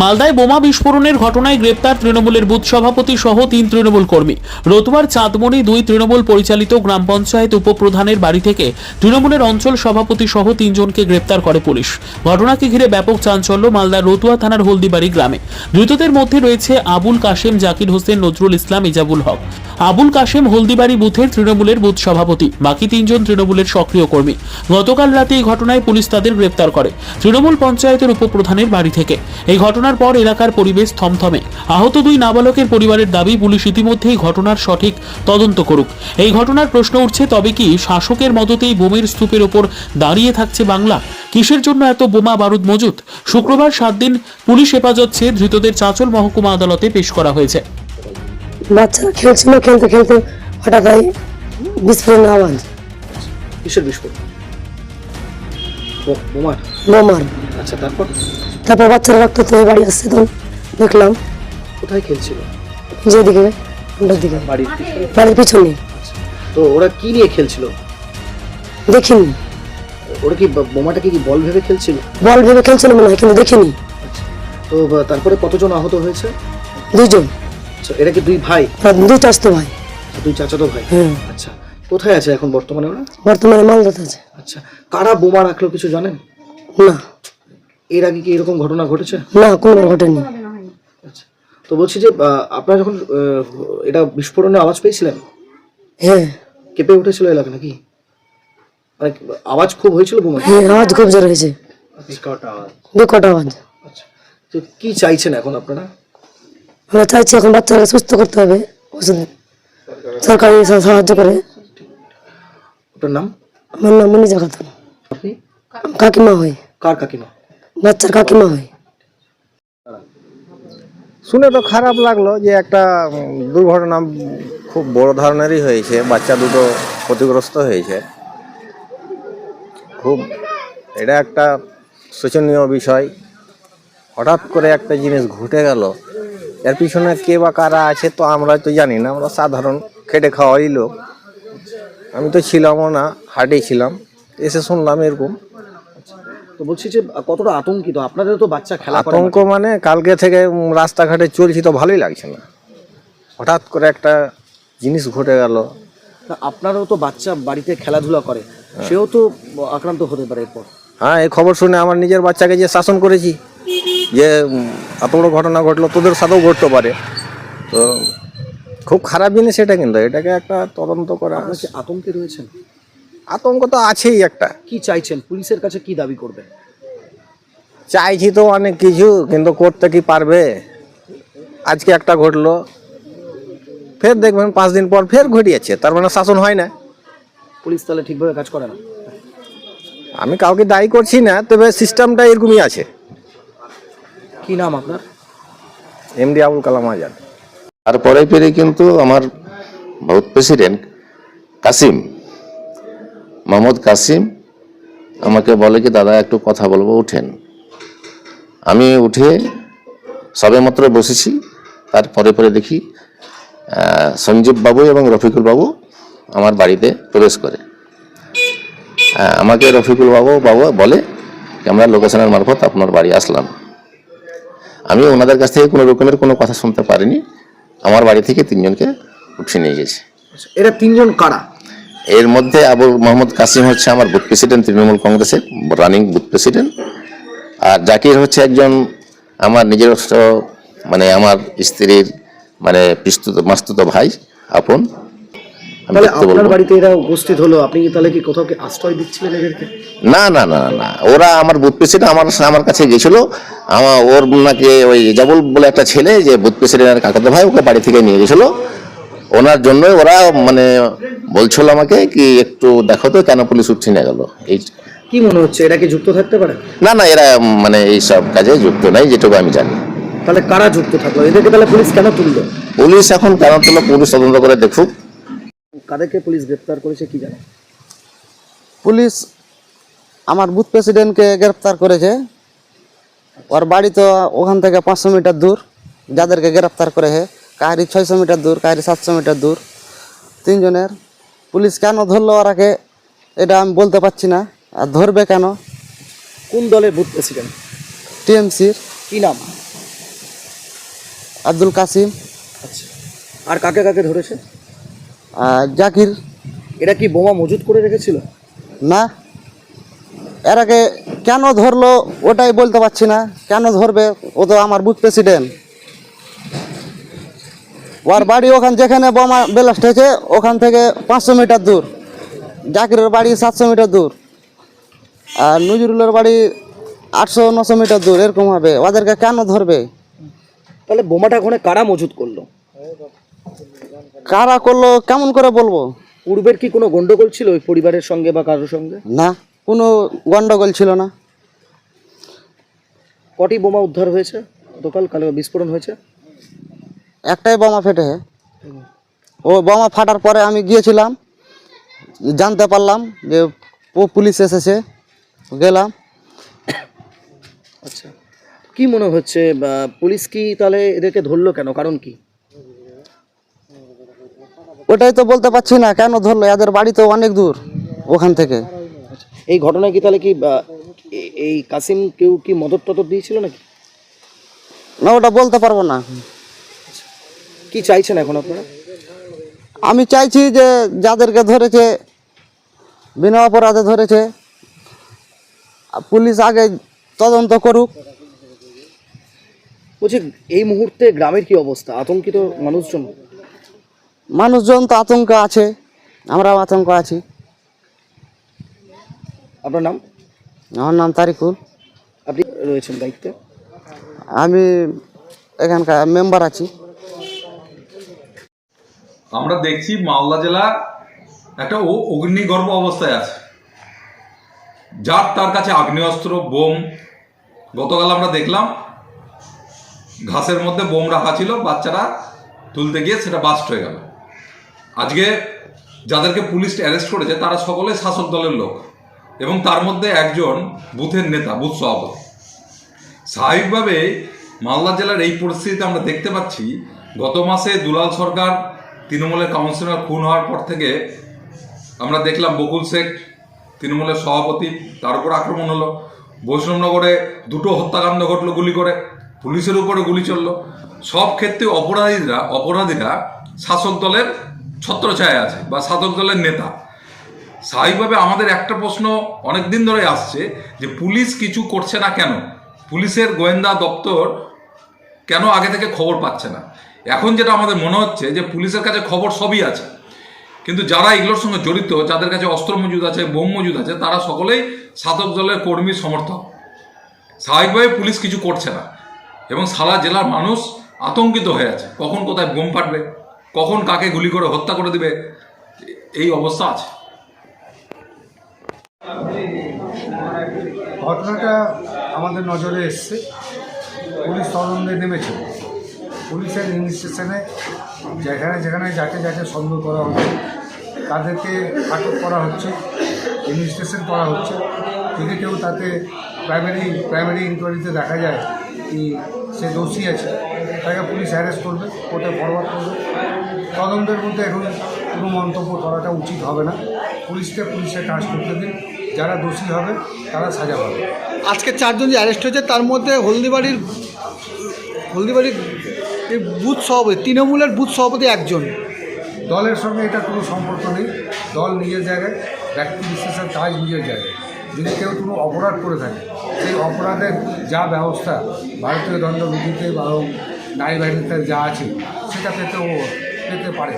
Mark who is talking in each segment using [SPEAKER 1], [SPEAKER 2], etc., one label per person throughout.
[SPEAKER 1] মালদায় বোমা বিস্ফোরণের ঘটনায় গ্রেপ্তার তৃণমূলের বুথ সভাপতি সহ তিন তৃণমূল কর্মী। রতুয়ার চাঁদমণি দুই তৃণমূল পরিচালিত গ্রাম পঞ্চায়েত উপপ্রধানের বাড়ি থেকে তৃণমূলের অঞ্চল সভাপতি সহ তিনজনকে গ্রেপ্তার করে পুলিশ। ঘটনাকে ঘিরে ব্যাপক চাঞ্চল্য মালদার রতুয়া থানার হলদিবাড়ি গ্রামে। ধৃতদের মধ্যে রয়েছে আবুল কাশেম, জাকির হোসেন, নজরুল ইসলাম ইজাবুল হক। আবুল কাশেম হলদিবাড়ি বুথের তৃণমূলের বুথ সভাপতি। বাকি তিনজন তৃণমূলের সক্রিয় কর্মী। গতকাল রাতে এই ঘটনায় পুলিশ তাদের গ্রেপ্তার করে। তৃণমূল পঞ্চায়েতের উপপ্রধানের বাড়ি থেকে। এই ঘটনার পর এলাকার পরিবেশ থমথমে। আহত দুই নাবালকের পরিবারের দাবি, পুলিশ ইতিমধ্যেই ঘটনার সঠিক তদন্ত করুক। এই ঘটনার প্রশ্ন উঠছে, তবে কি শাসকের মদতেই বোমের স্তূপের ওপর দাঁড়িয়ে থাকছে বাংলা? কিসের জন্য এত বোমা বারুদ মজুত? শুক্রবার সাত দিন পুলিশ হেফাজত ধৃতদের চাঁচল মহকুমা আদালতে পেশ করা হয়েছে।
[SPEAKER 2] বাচ্চারা খেলছিল খেলতে খেলতে হঠাৎ এই বিস্ফোরণ আওয়াজ।
[SPEAKER 3] কিসের বিস্ফোরণ? বোমার?
[SPEAKER 2] বোমার।
[SPEAKER 3] আচ্ছা তারপর?
[SPEAKER 2] তারপর বাচ্চারা রক্ত হয়ে বাড়ি আসছে তখন দেখলাম।
[SPEAKER 3] কোথায় খেলছিল?
[SPEAKER 2] যেদিকে ওটার দিকে।
[SPEAKER 3] বাড়ির পিছনে?
[SPEAKER 2] বাড়ির পিছনে।
[SPEAKER 3] তো ওরা কি নিয়ে খেলছিল?
[SPEAKER 2] দেখিনি।
[SPEAKER 3] ওরা কি বোমাটাকে কি বল ভেবে খেলছিল?
[SPEAKER 2] বল ভেবে খেলছিল মনে হয় কিন্তু দেখিনি।
[SPEAKER 3] আচ্ছা। তো তারপরে কতজন আহত হয়েছে?
[SPEAKER 2] দুজন
[SPEAKER 3] আচ্ছা এরা কি দুই ভাই?
[SPEAKER 2] দুইটা আসতো ভাই।
[SPEAKER 3] দুই চাচাতো ভাই?
[SPEAKER 2] হ্যাঁ।
[SPEAKER 3] আচ্ছা কোথায় আছে এখন বর্তমানে ওরা?
[SPEAKER 2] বর্তমানে মালদাতে আছে।
[SPEAKER 3] আচ্ছা কারা বোমা রাখল কিছু জানেন?
[SPEAKER 2] না।
[SPEAKER 3] এর আগে কি এরকম ঘটনা ঘটেছে?
[SPEAKER 2] না কোনো ঘটেনি।
[SPEAKER 3] আচ্ছা তো বলছি যে আপনারা যখন এটা বিস্ফোরণের আওয়াজ পেয়েছিলেন?
[SPEAKER 2] হ্যাঁ।
[SPEAKER 3] কেঁপে উঠেছিল এলাকা নাকি? মানে আওয়াজ খুব হয়েছিল বোমা
[SPEAKER 2] হ্যাঁ আওয়াজ খুব জোর হয়েছে। বিকট আওয়াজ।
[SPEAKER 3] আচ্ছা তো কি চাইছেন এখন আপনারা?
[SPEAKER 2] আমরা চাইছি এখন বাচ্চাকে সুস্থ করতে হবে ওষুধ সরকারি সাহায্য করে।
[SPEAKER 3] ওটার নাম?
[SPEAKER 2] আমার নাম মনিজা খাতুন।
[SPEAKER 3] আপনি?
[SPEAKER 2] কাকিমা হয়
[SPEAKER 3] কার কাকিমা?
[SPEAKER 2] বাচ্চার কাকিমা হয়
[SPEAKER 4] শুনে তো খারাপ লাগল যে একটা দুর্ঘটনা খুব বড় ধরনেরই হয়েছে বাচ্চা দুটো ক্ষতিগ্রস্ত হয়েছে। খুব এটা একটা শোচনীয় বিষয়। হঠাৎ করে একটা জিনিস ঘটে গেল এর পিছনে কে বা কারা আছে তো আমরা তো জানি না আমরা সাধারণ খেটে খাওয়াই লোক। আমি তো ছিলামও না হাটে ছিলাম এসে শুনলাম এরকম।
[SPEAKER 3] তো বলছি যে কতটা আতঙ্কিত? আপনাদের তো বাচ্চা খেলা
[SPEAKER 4] আতঙ্ক মানে কালকে থেকে রাস্তাঘাটে চলছি তো ভালোই লাগছে না। হঠাৎ করে একটা জিনিস ঘটে গেল।
[SPEAKER 3] তা আপনারও তো বাচ্চা বাড়িতে খেলাধুলা করে সেও তো আক্রান্ত হতে পারে এরপর।
[SPEAKER 4] হ্যাঁ এই খবর শুনে আমার নিজের বাচ্চাকে যে শাসন করেছি যে এত বড় ঘটনা ঘটলো তোদের সাথেও ঘটতে পারে। তো খুব খারাপ জিনিস এটা কিন্তু এটাকে একটা তদন্ত করা।
[SPEAKER 3] আতঙ্কে রয়েছেন?
[SPEAKER 4] আতঙ্ক তো আছেই একটা।
[SPEAKER 3] কি চাইছেন? পুলিশের কাছে কি দাবি করবেন?
[SPEAKER 4] চাইছি তো অনেক কিছু কিন্তু করতে কি পারবে? আজকে একটা ঘটলো। ফের দেখবেন পাঁচ দিন পর ফের ঘটিয়েছে তার মানে শাসন হয় না।
[SPEAKER 3] পুলিশ তাহলে ঠিকভাবে কাজ করে না?
[SPEAKER 4] আমি কাউকে দায়ী করছি না তবে সিস্টেমটা এরকমই আছে।
[SPEAKER 3] কি নাম আপনার?
[SPEAKER 4] এমডি আবুল কালাম আজাদ
[SPEAKER 5] তারপরে পেরে কিন্তু আমার ভারত প্রেসিডেন্ট কাসিম মোহাম্মদ কাসিম আমাকে বলে কি, দাদা, একটু কথা বলব, উঠেন। আমি উঠে সবে মাত্র বসেছি, তারপরে পরে দেখি সঞ্জীব বাবু এবং রফিকুল বাবু আমার বাড়িতে প্রবেশ করে। আমাকে রফিকুল বাবু বাবু বলে আমরা লোকেশনের মারফত আপনার বাড়ি আসলাম। আমি ওনাদের কাছ থেকে কোনো রকমের কোনো কথা শুনতে পারিনি। আমার বাড়ি থেকে তিনজনকে উঠিয়ে নিয়ে গেছে।
[SPEAKER 3] আচ্ছা, এরা তিনজন কারা?
[SPEAKER 5] এর মধ্যে আবুল মোহাম্মদ কাসিম হচ্ছে আমার বুথ প্রেসিডেন্ট তৃণমূল কংগ্রেসের রানিং বুথ প্রেসিডেন্ট। আর জাকির হচ্ছে একজন আমার নিজস্ব মানে আমার স্ত্রীর মানে পিস্তুত মাস্তুত ভাই আপন।
[SPEAKER 3] তাহলে আপনার বাড়িতে এরা উপস্থিত হলো আপনি কি তাহলে কি কোথাও কি আশ্রয় দিচ্ছিলেন এদেরকে?
[SPEAKER 5] না না না না ওরা আমার বুথ প্রেসিডেন্ট আমার আমার কাছে গেছিল। আমার ওর নাকি ওই জাবুল বলে একটা ছেলে যে বুথ প্রেসিডেন্টের কাকাতো ভাই ওকে বাড়ি থেকে নিয়ে গেছিল। ওনার জন্য ওরা মানে বলছিল আমাকে কি একটু দেখো তো কেন পুলিশ উঠছে নিয়ে গেল। এই
[SPEAKER 3] কি মনে হচ্ছে এরা কি যুক্ত থাকতে পারে?
[SPEAKER 5] না না এরা মানে এই সব কাজে যুক্ত নাই যেটুকু আমি জানি।
[SPEAKER 3] তাহলে কারা যুক্ত থাকল? এদেরকে তাহলে পুলিশ কেন তুললো?
[SPEAKER 5] পুলিশ এখন কেন তুলো পুলিশ তদন্ত করে দেখুক।
[SPEAKER 3] কাদেরকে পুলিশ গ্রেপ্তার করেছে কি জানে?
[SPEAKER 6] পুলিশ আমার বুথ প্রেসিডেন্টকে গ্রেপ্তার করেছে। ওর বাড়ি তো ওখান থেকে পাঁচশো মিটার দূর। যাদেরকে গ্রেপ্তার করেছে কাহারি ছয়শো মিটার দূর কাহারি সাতশো মিটার দূর। তিনজনের পুলিশ কেন ধরলো ওরাকে এটা আমি বলতে পারছি না। আর ধরবে কেন?
[SPEAKER 3] কোন দলের বুথ প্রেসিডেন্ট?
[SPEAKER 6] টিএমসির।
[SPEAKER 3] কি নাম?
[SPEAKER 6] আব্দুল কাসিম।
[SPEAKER 3] আচ্ছা। আর কাকে কাকে ধরেছে?
[SPEAKER 6] আর জাকির।
[SPEAKER 3] এরা কি বোমা মজুত করে রেখেছিল?
[SPEAKER 6] না। এর আগে কেন ধরলো ওটাই বলতে পারছি না। কেন ধরবে? ও তো আমার বুথ প্রেসিডেন্ট ওর বাড়ি ওখান যেখানে বোমা ব্লাস্ট হয়েছে ওখান থেকে পাঁচশো মিটার দূর। জাকিরের বাড়ি সাতশো মিটার দূর। আর নজরুলের বাড়ি আটশো নশো মিটার দূর। এরকম হবে। ওদেরকে কেন ধরবে?
[SPEAKER 3] তাহলে বোমাটা ওখানে কারা মজুত করল?
[SPEAKER 6] কারা করল? কেমন করে বলব?
[SPEAKER 3] পূর্বের কি কোনো গন্ডগোল ছিল ওই পরিবারের সঙ্গে বা কারোর সঙ্গে?
[SPEAKER 6] না। কোনো গন্ডগোল ছিল না।
[SPEAKER 3] কটি বোমা উদ্ধার হয়েছে? গতকাল কালে বিস্ফোরণ হয়েছে?
[SPEAKER 6] একটাই বোমা ফেটে। ও বোমা ফাটার পরে আমি গিয়েছিলাম জানতে পারলাম যে পুলিশ এসেছে গেলাম।
[SPEAKER 3] আচ্ছা। কি মনে হচ্ছে পুলিশ কি তাহলে এদেরকে ধরলো কেন? কারণ কি?
[SPEAKER 6] ওটাই তো বলতে পারছি না কেন ধরলো? এদের বাড়ি তো অনেক দূর ওখান থেকে।
[SPEAKER 3] এই ঘটনায় কি তাহলে কি এই কাসিম কেউ কি মদত টদত দিয়েছিল নাকি?
[SPEAKER 6] না ওটা বলতে পারব না।
[SPEAKER 3] কি চাইছেন এখন আপনারা?
[SPEAKER 6] আমি চাইছি যে যাদেরকে ধরেছে বিনা অপরাধে ধরেছে পুলিশ আগে তদন্ত করুক।
[SPEAKER 3] বলছি এই মুহূর্তে গ্রামের কি অবস্থা? আতঙ্কিত মানুষজন?
[SPEAKER 6] মানুষজন তো আতঙ্ক আছে আমরাও আতঙ্ক আছি।
[SPEAKER 3] আপনার নাম?
[SPEAKER 6] আমার নাম তারিকুল।
[SPEAKER 3] আপনি রয়েছেন দায়িত্বে?
[SPEAKER 6] আমি এখানকার মেম্বার আছি।
[SPEAKER 7] আমরা দেখছি মালদা জেলা একটা অগ্নিগর্ভ অবস্থায় আছে। যার তার কাছে আগ্নেয়াস্ত্র বোম গতকাল আমরা দেখলাম ঘাসের মধ্যে বোম রাখা ছিল বাচ্চারা তুলতে গিয়ে সেটা বাস্ট হয়ে গেল। আজকে যাদেরকে পুলিশ অ্যারেস্ট করেছে তারা সকলে শাসক দলের লোক। এবং তার মধ্যে একজন বুথের নেতা, বুথ সভাপতি। স্বাভাবিকভাবে মালদা জেলার এই পরিস্থিতিতে আমরা দেখতে পাচ্ছি, গত মাসে দুলাল সরকার তৃণমূলের কাউন্সিলর খুন হওয়ার পর থেকে আমরা দেখলাম বকুল শেখ তৃণমূলের সভাপতি, তার উপর আক্রমণ হলো। বৈষ্ণবনগরে দুটো হত্যাকাণ্ড ঘটলো গুলি করে, পুলিশের উপরে গুলি চলল। সব ক্ষেত্রে অপরাধীরা অপরাধীরা শাসক দলের ছত্রছায়া আছে বা শাসক দলের নেতা। স্বাভাবিকভাবে আমাদের একটা প্রশ্ন অনেক দিন ধরে আসছে যে পুলিশ কিছু করছে না কেন? পুলিশের গোয়েন্দা দপ্তর কেন আগে থেকে খবর পাচ্ছে না? এখন যেটা আমাদের মনে হচ্ছে যে পুলিশের কাছে খবর সবই আছে। কিন্তু যারা এগুলোর সঙ্গে জড়িত, যাদের কাছে অস্ত্র মজুদ আছে, বোম মজুদ আছে, তারা সকলেই শাসক দলের কর্মী সমর্থক। স্বাভাবিকভাবে পুলিশ কিছু করছে না। এবং সারা জেলার মানুষ আতঙ্কিত হয়ে আছে। কখন কোথায় বোম ফাটবে? কখন কাকে গুলি করে হত্যা করে দিবে? এই অবস্থা আছে।
[SPEAKER 8] ঘটনাটা আমাদের নজরে এসছে। পুলিশ তদন্তে নেমেছে। পুলিশের ইনভেস্টিগেশনে যেখানে যেখানে যাকে যাকে সন্দেহ করা হচ্ছে, তাদেরকে আটক করা হচ্ছে ইনভেস্টিগেশন করা হচ্ছে। যদি কেউ তাতে প্রাইমারি প্রাইমারি ইনকোয়ারিতে দেখা যায় কি সে দোষী আছে, তাকে পুলিশ অ্যারেস্ট করবে, কোর্টে ফরওয়ার্ড করবে। তদন্তের মধ্যে এখন কোনো মন্তব্য করাটা উচিত হবে না। পুলিশকে পুলিশের কাজ করতে দিন। যারা দোষী হবে তারা সাজা পাবে।
[SPEAKER 9] আজকে চারজন যে অ্যারেস্ট হয়েছে তার মধ্যে হলদিবাড়ির হলদিবাড়ির এই বুথ সভাপতি তৃণমূলের বুথ সভাপতি একজন।
[SPEAKER 8] দলের সঙ্গে এটা কোনো সম্পর্ক নেই। দল নিজের জায়গায় ব্যক্তি বিশেষের কাজ নিজের জায়গায়। যদি কেউ কোনো অপরাধ করে থাকে সেই অপরাধের যা ব্যবস্থা ভারতীয় দণ্ডবিধিতে বা হোক নারী বাহিনীতে যা আছে সেটা পেতে ও পেতে পারে।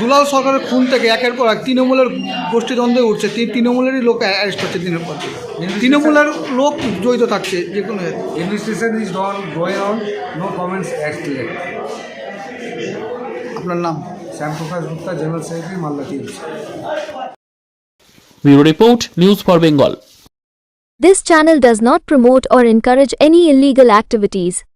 [SPEAKER 9] দুলাল সরকারের খুন থেকে একের পর এক তৃণমূলের গোষ্ঠীদ্বন্দ্বে উঠছে। তৃণমূলেরই লোক অ্যারেস্ট হচ্ছে দিনের পর তৃণমূলের লোক জড়িত থাকছে যে কোনো
[SPEAKER 8] investigation is done going on no comments
[SPEAKER 9] আপনার নাম?
[SPEAKER 8] Shyamprakash Gupta general secretary Malda TMC
[SPEAKER 1] bureau report news for Bengal
[SPEAKER 10] This channel does not promote or encourage any illegal activities.